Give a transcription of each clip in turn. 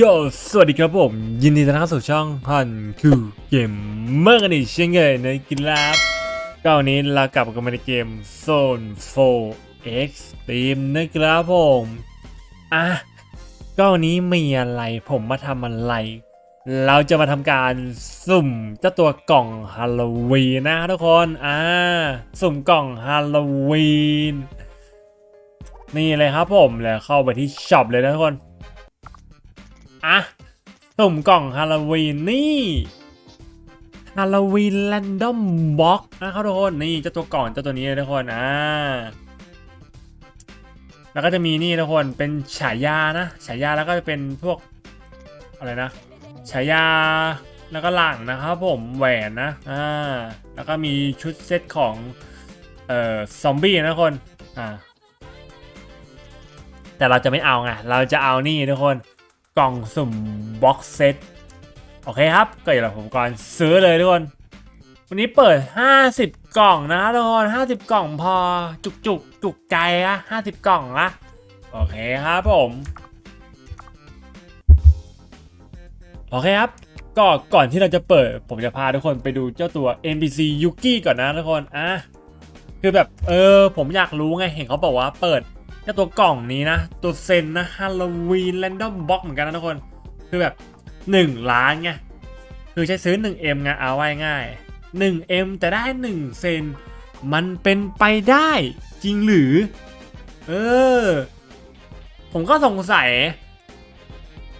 โยสวัสดีครับผม ยินดีต้อนรับสู่ช่องฮันคือเกมเมอร์กันอีกเช่นเคยนะครับก็วันนี้เรากลับกันมาในเกม Zone 4 X Team นะครับผมอะก็วันนี้มีอะไรผมมาทำอะไร เราจะมาทำการสุ่มเจ้าตัวกล่องฮาโลวีนนะทุกคนอ่าสุ่มกล่องฮาโลวีนนี่เลยครับผมแล้วเข้าไปที่ช็อปเลยนะทุกคน อะสุ่มกล่องฮาโลวีนนี่ฮาโลวีนแรนดอมบ็อกนะครับทุกคนนี่เจ้าตัวก่องเจ้าตัวนี้ทุกคนอ่าแล้วก็จะมีนี่ทุกคนเป็นฉายานะฉายาแล้วก็จะเป็นพวกอะไรนะฉายาแล้วก็หลังนะครับผมแหวนนะอ่าแล้วก็มีชุดเซตของเอ่อซอมบี้นะทุกคนอ่าแต่เราจะไม่เอาไงเราจะเอานี่ทุกคน กล่องสุ่มบ็อกเซตโอเคครับ ก็อย่างผมก่อนซื้อเลยทุกคน วันนี้เปิด 50 กล่องนะทุกคน 50 กล่องพอจุกจุกจุกใจอะ50 กล่องละโอเคครับผมโอเคครับก็ก่อนที่เราจะเปิด ผมจะพาทุกคนไปดูเจ้าตัว NPC Yuki ก่อนนะทุกคนอะคือแบบเออผมอยากรู้ไงเห็นเขาบอกว่าเปิด จ้าตัวกล่องนี้นะ ตัวเซนนะฮาโลวีนแรนดอมบ็อกเหมือนกันนะทุกคน คือแบบ 1 ล้านไง คือใช้ซื้อ 1M ไงเอาไว้ง่าย 1M แต่ได้ 1 เซน มันเป็นไปได้จริงหรือ เออ ผมก็สงสัย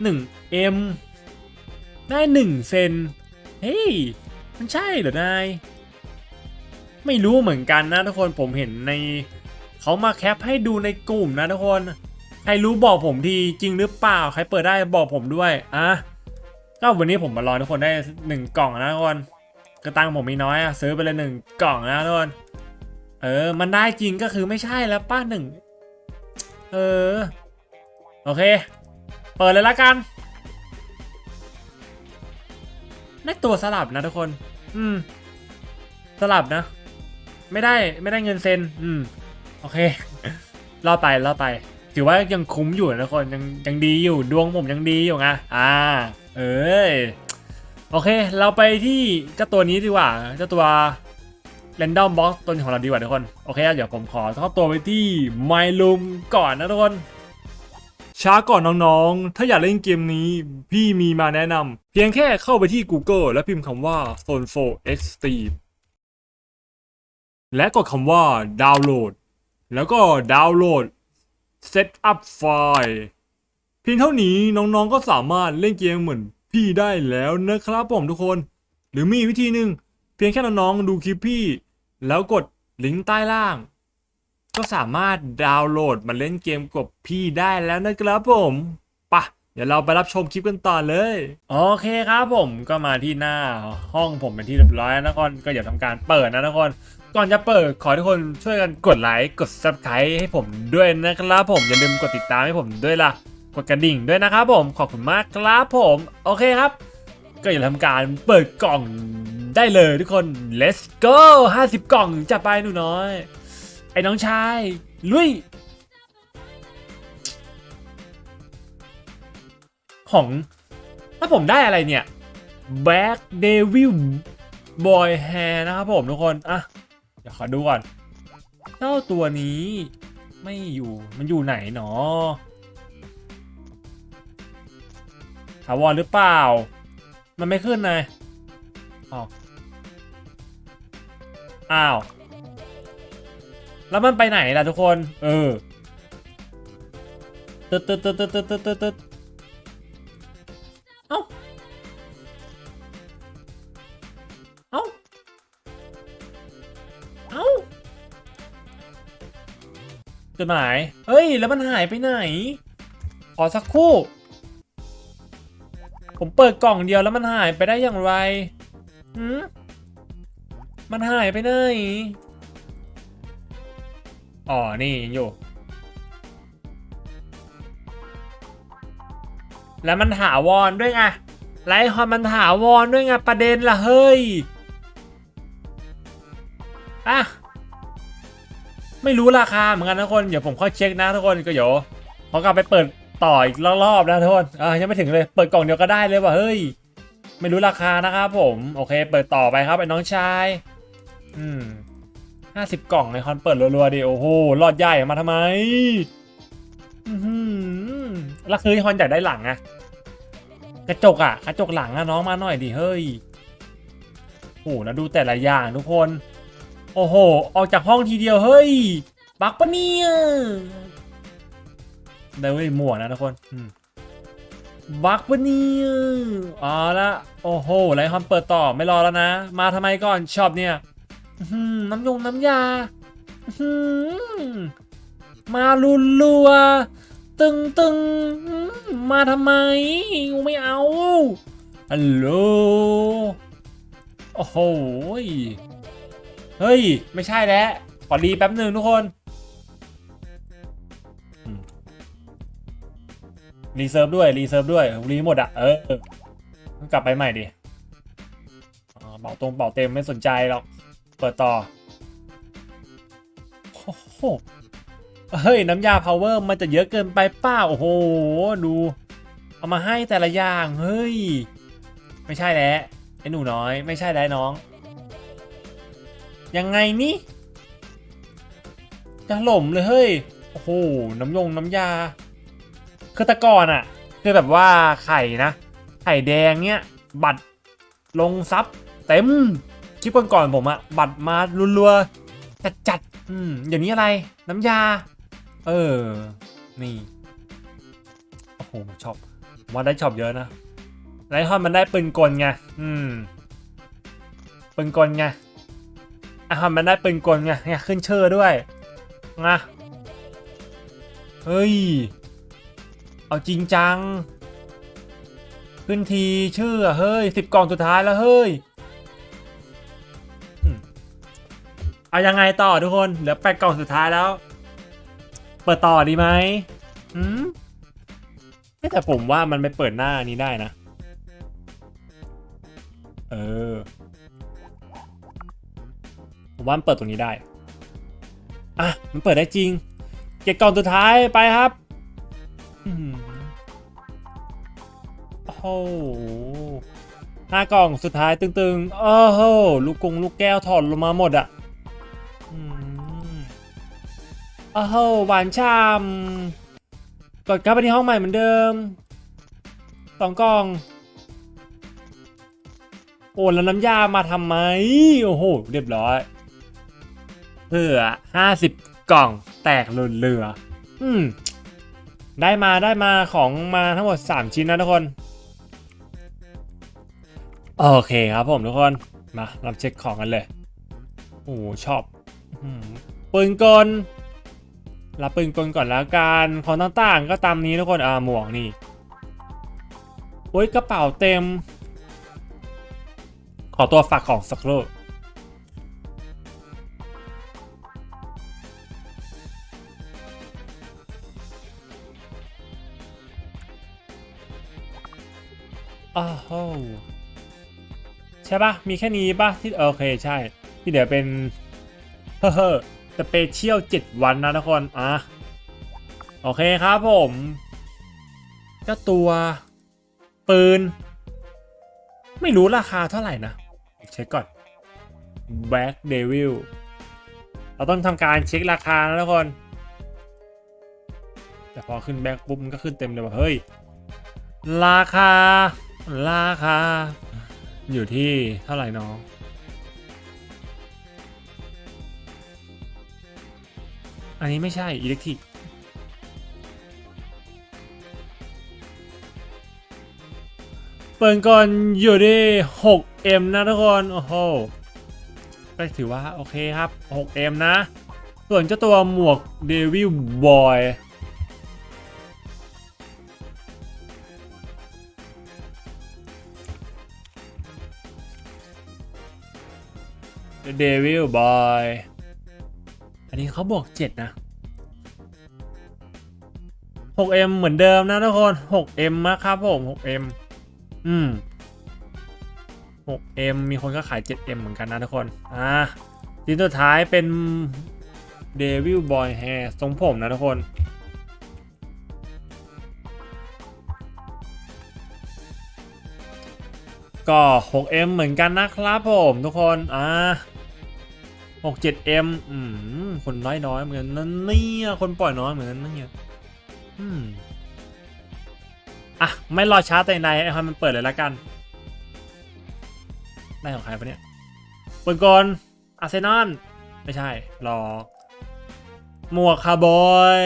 1M ได้ 1 เซน เฮ้ย มันใช่เหรอนาย ไม่รู้เหมือนกันนะทุกคนผมเห็นใน เขามาแคปให้ดูในกลุ่มนะทุกคน ใครรู้บอกผมทีจริงหรือเปล่า ใครเปิดได้บอกผมด้วยอะก็วันนี้ผมมารอทุกคนได้หนึ่งกล่องนะทุกคนกระตังผมมีน้อยอะซื้อไปเลยหนึ่งกล่องนะทุกคนเออ มันได้จริงก็คือไม่ใช่แล้วป้าหนึ่งเออ โอเค เปิดเลยละกันได้ตัวสลับนะทุกคน อืม สลับนะ ไม่ได้ไม่ได้เงินเซน อืม โอเครอดไปรอดไป ถือว่ายังคุ้มอยู่นะทุกคนยังยังดีอยู่ดวงผมยังดีอยู่ไงอ่า เอ้ยโอเค เราไปที่เจ้าตัวนี้ดีกว่าเจ้าตัว Random Box ตัวของเราดีกว่าทุกคน โอเคเดี๋ยวผมขอเข้าตัวไปที่ My Room ก่อนนะทุกคนช้าก่อนน้องๆ ถ้าอยากเล่นเกมนี้ พี่มีมาแนะนำ เพียงแค่เข้าไปที่ Google และพิมพ์คำว่า Zone 4 Extreme และกดคำว่าดาวน์โหลด แล้วก็ดาวน์โหลด Set up ไฟล์เพียงเท่านี้น้องๆก็สามารถเล่นเกมเหมือนพี่ได้แล้วนะครับผมทุกคน หรือมีวิธีหนึ่งเพียงแค่น้องๆดูคลิปพี่ แล้วกดลิงก์ใต้ล่าง ก็สามารถดาวน์โหลดมาเล่นเกมกับพี่ได้แล้วนะครับผมปะเดี๋ยวเราไปรับชมคลิปกันต่อเลย โอเคครับผมก็มาที่หน้าห้องผมเป็นที่เรียบร้อยนะทุกคนก็อย่าทำการเปิดนะทุกคน ก่อนจะเปิดขอทุกคนช่วยกันกดไลค์กด subscribe ให้ผมด้วยนะครับผมอย่าลืมกดติดตามให้ผมด้วยล่ะกดกระดิ่งด้วยนะครับผมขอบคุณมากครับผมโอเคครับ ก็อย่าทำการเปิดกล่องได้เลยทุกคน let's go 50 กล่องจะไปหนูน้อย ไอ้น้องชาย ลุยของถ้าผมได้อะไรเนี่ย Black Devil Boy Hair นะครับผมทุกคน อะ ดี๋ยวขอดูก่อนเจ้าตัวนี้ไม่อยู่มันอยู่ไหนหนอถาวรหรือเปล่า มันไม่ขึ้นเลยอ้าวอ้าว แล้วมันไปไหนล่ะทุกคน เออตึ๊ดตึ๊ดตึ๊ดตึ๊ดตึ๊ดตึ๊ด จดหมาย เฮ้ย แล้วมันหายไปไหน ขอสักครู่ ผมเปิดกล่องเดียวแล้วมันหายไปได้อย่างไรหืมมันหายไปไหน อ๋อ นี่ยังอยู่ แล้วมันถาวรด้วยไงไลท์ฮอนมันถาวรด้วยไงประเด็นล่ะเฮ้ย อะ ไม่รู้ราคาเหมือนกันทุกคนเดี๋ยวผมค่อยเช็คนะทุกคนก็เดี๋ยวพอกลับไปเปิดต่ออีกรอบๆนะทุกคนอ่ายังไม่ถึงเลยเปิดกล่องเดียวก็ได้เลยว่ะเฮ้ย ไม่รู้ราคานะครับผมโอเค เปิดต่อไปครับไอ้น้องชาย อืมห้าสิบกล่องในคอนเปิดรัวๆดิโอ้โหรอดใหญ่มาทำไมอือหือแล้วคือฮอนอยากได้หลังอะกระจกอะกระจกหลังอะน้องมาหน่อยดิเฮ้ยโอ้โหแล้วดูแต่ละอย่างทุกคน โอ้โห ออกจากห้องทีเดียว เฮ้ย บักปะเนี่ยได้เว้ยหมวกนะทุกคนบักปะเนี่ยเอาละโอ้โหไลท์ฮอนเปิดต่อไม่รอแล้วนะ มาทำไมก่อนชอบเนี่ยน้ำยงน้ำยามาลุนลัว ตึงตึงมาทำไมกูไม่เอาฮัลโหลโอ้โห เฮ้ย ไม่ใช่แล้ว ขอรีแป๊บหนึ่งทุกคนรีเซิร์ฟด้วย รีเซิร์ฟด้วย รีหมดอะ เออกลับไปใหม่ดิเป่าตรงเป่าเต็มไม่สนใจหรอก เปิดต่อ โอ้โห เฮ้ย น้ำยา power มันจะเยอะเกินไปป้าโอ้โห ดู เอามาให้แต่ละอย่าง เฮ้ย ไม่ใช่แล้วไอ้หนูน้อย ไม่ใช่แล้วน้อง ยังไงนี่จะหล่มเลยเฮ้ย โอ้โห น้ำยงน้ำยา คือแตะก่อนอะคือแบบว่าไข่นะ ไข่แดงเนี้ย บัตรลงซับเต็ม คลิปก่อนๆผมอะบัตรมารัวๆจัดจัดๆอืมเดี๋ยวนี้อะไร น้ำยา เออ นี่ โอ้โหชอบมว่าได้ช็อปเยอะนะไลท์ฮอนมันได้ปืนกลไง อืม ปืนกลไง อะมันได้ปืนกลไงเนี่ยขึ้นเชื่อด้วยนะเฮ้ย เอาจริงจัง ขึ้นทีชื่อเฮ้ยสิบกล่องสุดท้ายแล้วเฮ้ยเอายังไงต่อทุกคน เหลือแปดกล่องสุดท้ายแล้ว เปิดต่อดีไหมอืมแต่ผมว่ามันไปเปิดหน้านี้ได้นะ เออ ผมว่ามันเปิดตรงนี้ได้ อะ มันเปิดได้จริง เก็บกล่องสุดท้ายไปครับอื้หือโอ้โหห้ากล่องสุดท้ายตึงๆ โอ้โห ลูกกงลูกแก้วถอดลงมาหมดอะโอ้โห หวานช่ำกดเข้าไปที่ห้องใหม่เหมือนเดิมสองกล่อง โอ้แล้วน้ำยามาทำไม โอ้โห เรียบร้อย เพื่อห้าสิบกล่องแตกหล่นเรือ อืม ได้มาได้มาของมาทั้งหมด 3 ชิ้นนะทุกคน โอเคครับผมทุกคน มาเราเช็คของกันเลย โอ้ชอบปืนกลรับปืนกลก่อนแล้วกันของต่างๆก็ตามนี้ทุกคนอ่าหมวกนี่โอ้ยกระเป๋าเต็ม ขอตัวฝากของสักครู่ อ้าวโหใช่ปะมีแค่นี้ปะที่โอเคใช่ ที่เดี๋ยวเป็นเฮ้อเฮ้อสเปเชียลเจ็ดวันนะทุกคนอะโอเคครับผมเจ้าตัว ปืน ไม่รู้ราคาเท่าไหร่นะ เช็คก่อน Black Devil เราต้องทำการเช็คราคานะทุกคน แต่พอขึ้นแบ็คปุ๊บมันก็ขึ้นเต็มเลยว่าเฮ้ย ราคา ราคา อยู่ที่เท่าไหร่น้องอันนี้ไม่ใช่อิเล็กทริกเปิดก่อนอยู่ที่ 6M นะทุกคน โอ้โห ก็ถือว่า โอเคครับ 6M นะ ส่วนเจ้าตัวหมวกเดวิลบอย เดวิลบอยอันนี้เขาบอก 7 นะ 6M เหมือนเดิมนะทุกคน 6M นะครับผม 6M อืม 6M มีคนก็ขาย 7M เหมือนกันนะทุกคน อ่าทีสุดท้ายเป็นเดวิลบอยแฮร์ทรงผมนะทุกคนก็ 6M เหมือนกันนะครับผมทุกคน อ่า 67M อืม คนน้อยน้อยๆเหมือนนั่นเนี่ยคนปล่อยน้อยเหมือนนั่นเนี่ยอืม อะ ไม่รอช้าแต่ใดให้มันเปิดเลยละกันได้ของใครปะเนี่ยเปิดก่อนอาร์เซนอลไม่ใช่ รอ หมวกคาร์บอย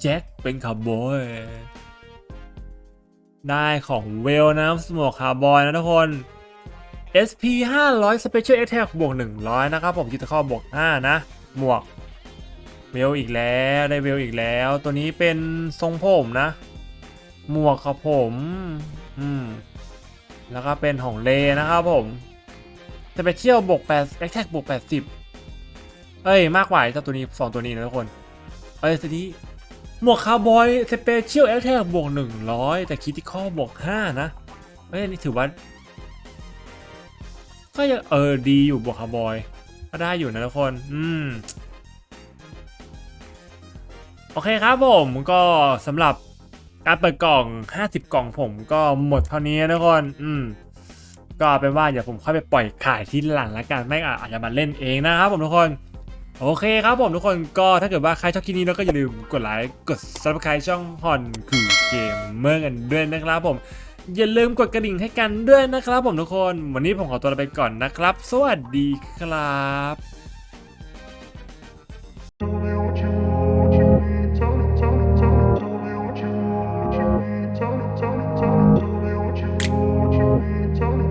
แจ็คเป็นคาร์บอยได้ของเวลนะหมวกคาร์บอยนะทุกคน SP 500 Special Attack บวก 100 นะครับผมจิตข้อบวก 5 นะ หมวกเวลอีกแล้วได้เวลอีกแล้ว ตัวนี้เป็นทรงผมนะ หมวกครับผมอืมแล้วก็เป็นของเลนะครับผมจะไปเที่ยวบวก8 Attack บวก80เอ้ย มากกว่าไอ้เจ้าตัวนี้สองตัวนี้นะทุกคน เอ้ยตัวนี้หมวกคาร์บอยสเปเชียลแอคแทกบวก100แต่คิติคอลบวก5นะเอ้ยนี่ถือว่า ก็ยังเออดีอยู่บวกคาร์บอย ก็ได้อยู่นะทุกคน อืม โอเคครับผมก็สำหรับการเปิดกล่อง 50 กล่องผมก็หมดเท่านี้นะทุกคน อืม ก็เป็นว่าเดี๋ยวผมค่อยไปปล่อยขายที่หลังละกันไม่อาจจะมาเล่นเองนะครับผมทุกคนโอเคครับผมทุกคนก็ถ้าเกิดว่าใครชอบคลิปนี้แล้วก็อย่าลืมกดไลค์กด subscribe ช่องฮอนคือเกมเมอร์กันด้วยนะครับผม อย่าลืมกดกระดิ่งให้กันด้วยนะครับผมทุกคน วันนี้ผมขอตัวลาไปก่อนนะครับ สวัสดีครับ